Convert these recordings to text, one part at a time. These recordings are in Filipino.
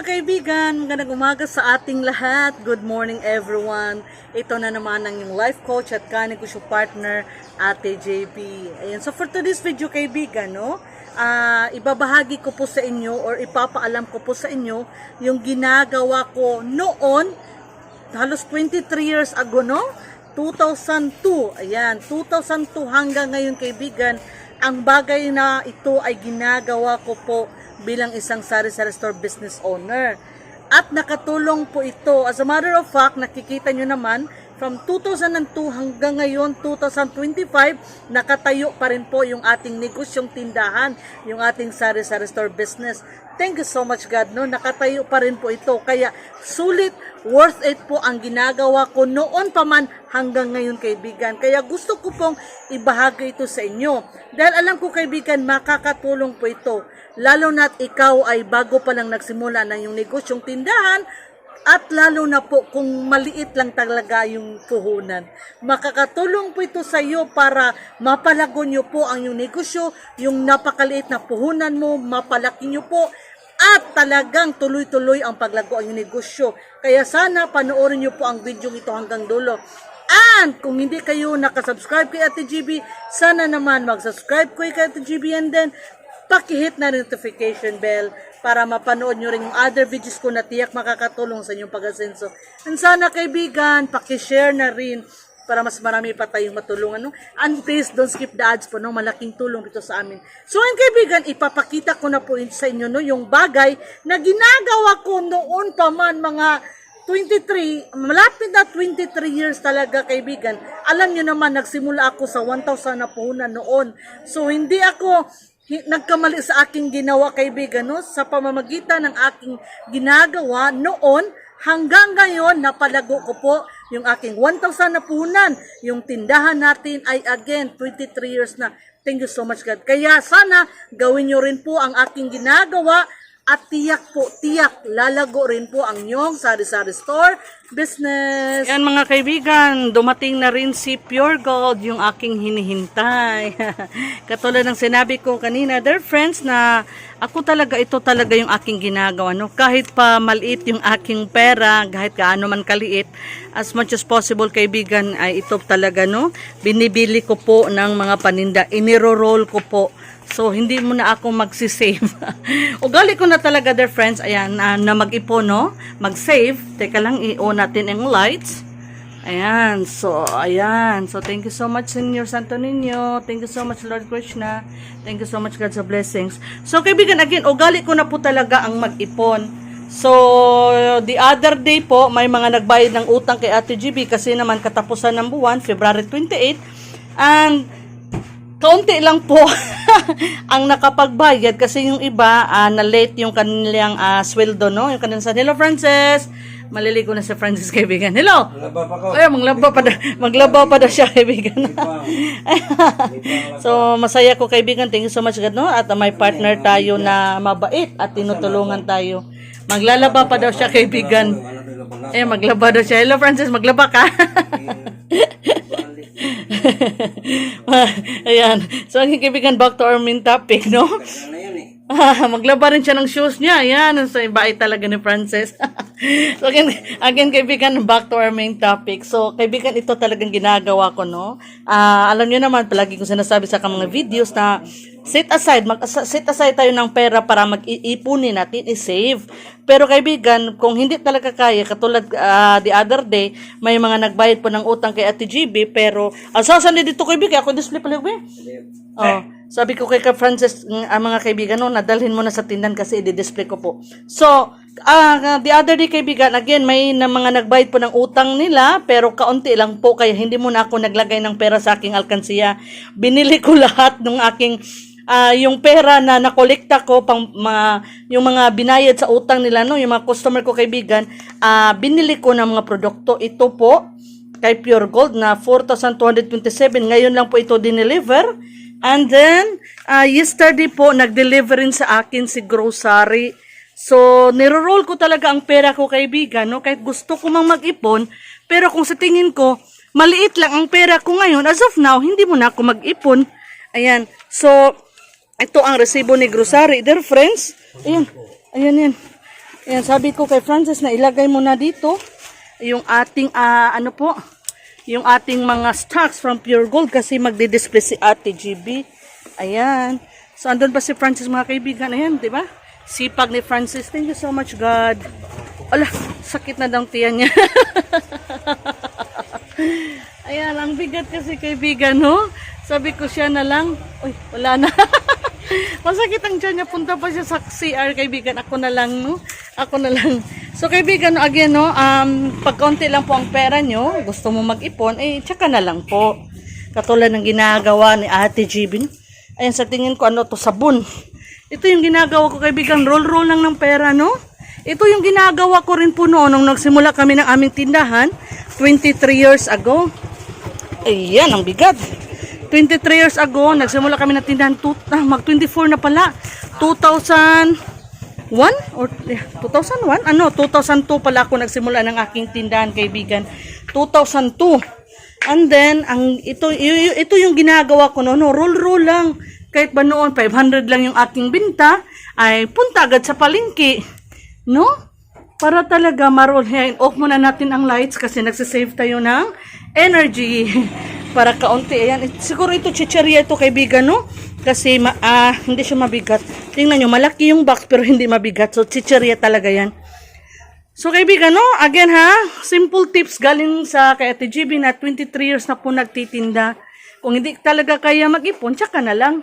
mga kaibigan, magandang umaga sa ating lahat. Good morning everyone. Ito na naman ang yung life coach at kaniko siya partner, Ate JB. Ayan, so for today's video kaibigan, no? ah, ibabahagi ko po sa inyo or ipapaalam ko po sa inyo yung ginagawa ko noon, halos 23 years ago, no? 2002. Ayan, 2002 hanggang ngayon kaibigan, ang bagay na ito ay ginagawa ko po bilang isang sari-sari store business owner. At nakatulong po ito. As a matter of fact, nakikita nyo naman, from 2002 hanggang ngayon, 2025, nakatayo pa rin po yung ating negosyong tindahan, yung ating sari-sari store business. Thank you so much God, no? Nakatayo pa rin po ito. Kaya sulit, worth it po ang ginagawa ko noon pa man hanggang ngayon kaibigan. Kaya gusto ko pong ibahagi ito sa inyo. Dahil alam ko kaibigan, makakatulong po ito. Lalo na't ikaw ay bago pa lang nagsimula ng yung negosyong tindahan, at lalo na po kung maliit lang talaga yung puhunan. Makakatulong po ito sa iyo para mapalago nyo po ang yung negosyo, yung napakaliit na puhunan mo, mapalaki nyo po at talagang tuloy-tuloy ang paglago ang yung negosyo. Kaya sana panoorin nyo po ang video ito hanggang dulo. And kung hindi kayo nakasubscribe kay Ate GB, sana naman mag-subscribe ko kay Ate GB and then pakihit na notification bell para mapanood nyo rin yung other videos ko na tiyak makakatulong sa inyong pag-asenso. And sana kaibigan, pakishare na rin para mas marami pa tayong matulungan. No? And please, don't skip the ads po. No? Malaking tulong ito sa amin. So, and kaibigan, ipapakita ko na po sa inyo no, yung bagay na ginagawa ko noon pa man mga 23, malapit na 23 years talaga kaibigan. Alam nyo naman, nagsimula ako sa 1,000 na puhunan noon. So, hindi ako nagkamali sa aking ginawa kaibigan no? Sa pamamagitan ng aking ginagawa noon hanggang ngayon napalago ko po yung aking 1,000 na puhunan yung tindahan natin ay again 23 years na. Thank you so much God. Kaya sana gawin nyo rin po ang aking ginagawa at tiyak po, tiyak, lalago rin po ang inyong sari-sari store business. Yan mga kaibigan, dumating na rin si Pure Gold, yung aking hinihintay. Katulad ng sinabi ko kanina, dear friends, na ako talaga, ito talaga yung aking ginagawa. No? Kahit pa maliit yung aking pera, kahit gaano man kaliit, as much as possible kaibigan, ay ito talaga, no? Binibili ko po ng mga paninda, iniro-roll ko po So, hindi mo na ako magsisave. Ugali ko na talaga, dear friends, ayan, na, na mag-ipon, no? Mag-save. Teka lang, i-on natin ang lights. Ayan, so, ayan. So, thank you so much, Senyor Santo Niño. Thank you so much, Lord Krishna. Thank you so much, God, sa blessings. So, kaibigan, again, ugali ko na po talaga ang mag-ipon. So, the other day po, may mga nagbayad ng utang kay Ate GB kasi naman katapusan ng buwan, February 28. And, kaunti lang po ang nakapagbayad kasi yung iba ah, na late yung kanilang ah, sweldo no? Yung kanilang sa Hello Frances. Maliligo na si Francis kaibigan. Hello. Laba pa ko. ay maglaba pa da, maglaba pa daw siya kaibigan. So masaya ko kaibigan. Thank you so much God no? At may partner tayo na mabait at tinutulungan tayo. Maglalaba pa daw siya kaibigan. Eh maglaba daw siya. Hello Francis maglaba ka Ayan. So, ang kaibigan, back to our main topic, no? maglaba rin siya ng shoes niya. Ayan, sa so, bait talaga ni Frances. so, again, again, kaibigan, back to our main topic. So, kaibigan, ito talagang ginagawa ko, no? Ah, alam niyo naman, palagi ko sinasabi sa mga videos na set aside, mag set aside tayo ng pera para mag-iipunin natin, i-save. Pero kaibigan, kung hindi talaga kaya, katulad ah, the other day, may mga nagbayad po ng utang kay Ate GB, pero, asasan din dito kaibigan, ako display pala, be. Oh, sabi ko kay Ka Francis, ng ang mga kaibigan, no, nadalhin mo na sa tindan kasi i-display ko po. So, ah, the other day kaibigan, again, may na mga nagbayad po ng utang nila, pero kaunti lang po, kaya hindi mo na ako naglagay ng pera sa aking alkansiya. Binili ko lahat ng aking ah, yung pera na nakolekta ko pang mga yung mga binayad sa utang nila no yung mga customer ko kaibigan ah, binili ko ng mga produkto ito po kay Pure Gold na 4,227 ngayon lang po ito dineliver and then ah, yesterday po nag-deliver rin sa akin si grocery. So niro-roll ko talaga ang pera ko kaibigan no? Kahit gusto ko mang mag-ipon pero kung sa tingin ko maliit lang ang pera ko ngayon as of now hindi mo na ako mag-ipon. Ayan. So ito ang resibo ni grocery. Dear friends, ayan, ayan yan. Ayan, sabi ko kay Francis na ilagay mo na dito yung ating, ah, ano po, yung ating mga stocks from Pure Gold kasi magdi-display si Ate GB. Ayan. So, andun pa si Francis mga kaibigan. Ayan, di ba? Sipag ni Francis. Thank you so much, God. Ala, sakit na daw tiyan niya. Ayan, ang bigat kasi kaibigan, no? Sabi ko siya na lang. Uy, wala na. Masakit ang tiyan niya. Punta pa siya sa CR, kaibigan. Ako na lang, no? Ako na lang. So, kaibigan, again, no? Um, pag kaunti lang po ang pera nyo, gusto mo mag-ipon, eh, tsaka na lang po. Katulad ng ginagawa ni Ate no? Ayan, sa tingin ko, ano to, sabon. Ito yung ginagawa ko, kaibigan. Roll-roll lang ng pera, no? Ito yung ginagawa ko rin po noon nung nagsimula kami ng aming tindahan 23 years ago. Ayan, ang bigat. 23 years ago, nagsimula kami ng tindahan, ah, mag 24 na pala. 2001 or eh, 2001? Ano, 2002 pala ako nagsimula ng aking tindahan, kaibigan. 2002. And then, ang ito ito yung ginagawa ko noon, no, roll roll lang. Kahit ba noon 500 lang yung aking binta, ay punta agad sa palengke. No? Para talaga marol. Ayan, off muna natin ang lights kasi nagsisave tayo ng energy. Para kaunti. Ayan, siguro ito chicheria ito kaibigan, no? Kasi ma ah, hindi siya mabigat. Tingnan nyo, malaki yung box pero hindi mabigat. So, chicheria talaga yan. So kaibigan, no? Again ha, simple tips galing sa kay Ate GB na 23 years na po nagtitinda. Kung hindi talaga kaya mag-ipon, tsaka na lang.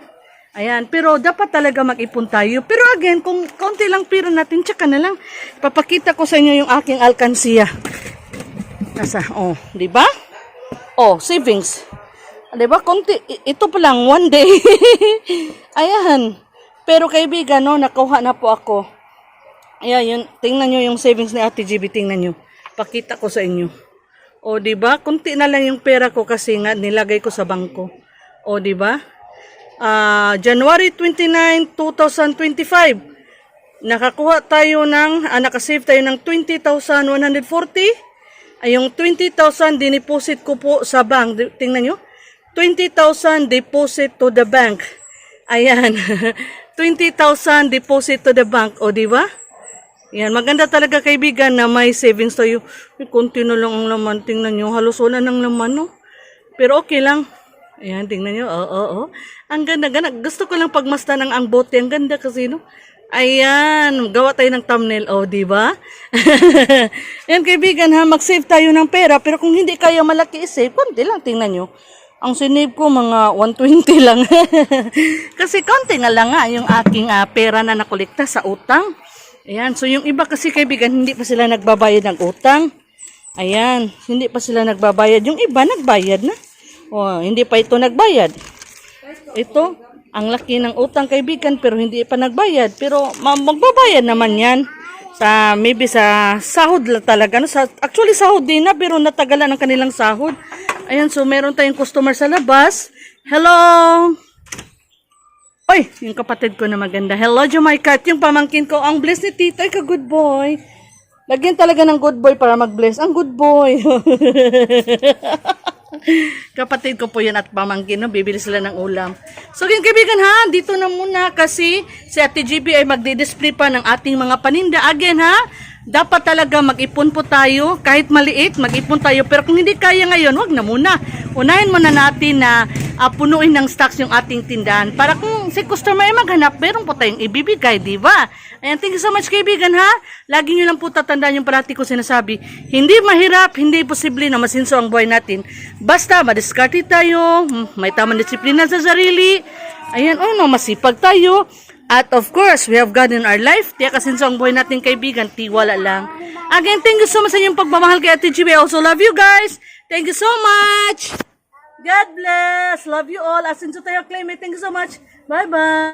Ayan, pero dapat talaga mag-ipon tayo. Pero again, kung kaunti lang pira natin, tsaka na lang. Papakita ko sa inyo yung aking alkansiya. Nasa, oh, di ba? Oh, savings. Di ba? Konti, ito pa lang, one day. Ayan. Pero kaibigan, no, nakuha na po ako. Ayan, yun, tingnan nyo yung savings ni Ate GB, tingnan nyo. Pakita ko sa inyo. O, di ba? Kunti na lang yung pera ko kasi nga nilagay ko sa bangko. O, di ba? Ah, January 29, 2025. Nakakuha tayo ng, ah, nakasave tayo ng 20,140. Ay, yung 20,000 dineposit ko po sa bank. Tingnan nyo. 20,000 deposit to the bank. Ayan. 20,000 deposit to the bank. O, di ba? Yan, maganda talaga kaibigan na may savings tayo. May konti na lang ang laman. Tingnan nyo, halos wala ng laman, no? Pero okay lang. Ayan, tingnan nyo. Oo, oo, oo. Ang ganda, ganda. Gusto ko lang pagmasdan ng ang bote. Ang ganda kasi, no? Ayan, gawa tayo ng thumbnail. Oh, di ba? Yan, kaibigan, ha? Mag-save tayo ng pera. Pero kung hindi kaya malaki i-save, konti lang. Tingnan nyo. Ang sinave ko, mga 120 lang. kasi konti nga lang nga yung aking ah, pera na nakolekta sa utang. Ayan, so yung iba kasi kaibigan, hindi pa sila nagbabayad ng utang. Ayan, hindi pa sila nagbabayad. Yung iba, nagbayad na. O, hindi pa ito nagbayad. Ito, ang laki ng utang kaibigan, pero hindi pa nagbayad. Pero ma- magbabayad naman yan. Sa, maybe sa sahod lang talaga. No? Sa, actually, sahod din na, pero natagalan ang kanilang sahod. Ayan, so meron tayong customer sa labas. Hello! Oy, yung kapatid ko na maganda. Hello, Jamaica. Yung pamangkin ko, ang bless ni Tito. Ay, ka-good boy. Lagyan talaga ng good boy para mag-bless. Ang good boy. kapatid ko po yan at pamangkin. No? Bibili sila ng ulam. So, yung kaibigan ha, dito na muna kasi si Ate GB ay magdi-display pa ng ating mga paninda. Again ha, dapat talaga mag-ipon po tayo. Kahit maliit, mag-ipon tayo. Pero kung hindi kaya ngayon, wag na muna. Unahin muna natin na ah, punuin ng stocks yung ating tindahan. Para kung si customer ay maghanap, meron po tayong ibibigay, di ba? Ayan, thank you so much kaibigan ha. Lagi nyo lang po tatandaan yung parati ko sinasabi. Hindi mahirap, hindi posible na masinso ang buhay natin. Basta madiskarte tayo, may tamang disiplina sa sarili. Ayan, oh masipag tayo. At of course, we have God in our life. Tiyak kasinso ang buhay natin kaibigan, tiwala lang. Again, thank you so much sa inyong pagmamahal kay Ate GB. I also love you guys. Thank you so much. God bless. Love you all. Asinso tayo, Claymate. Thank you so much. Bye-bye.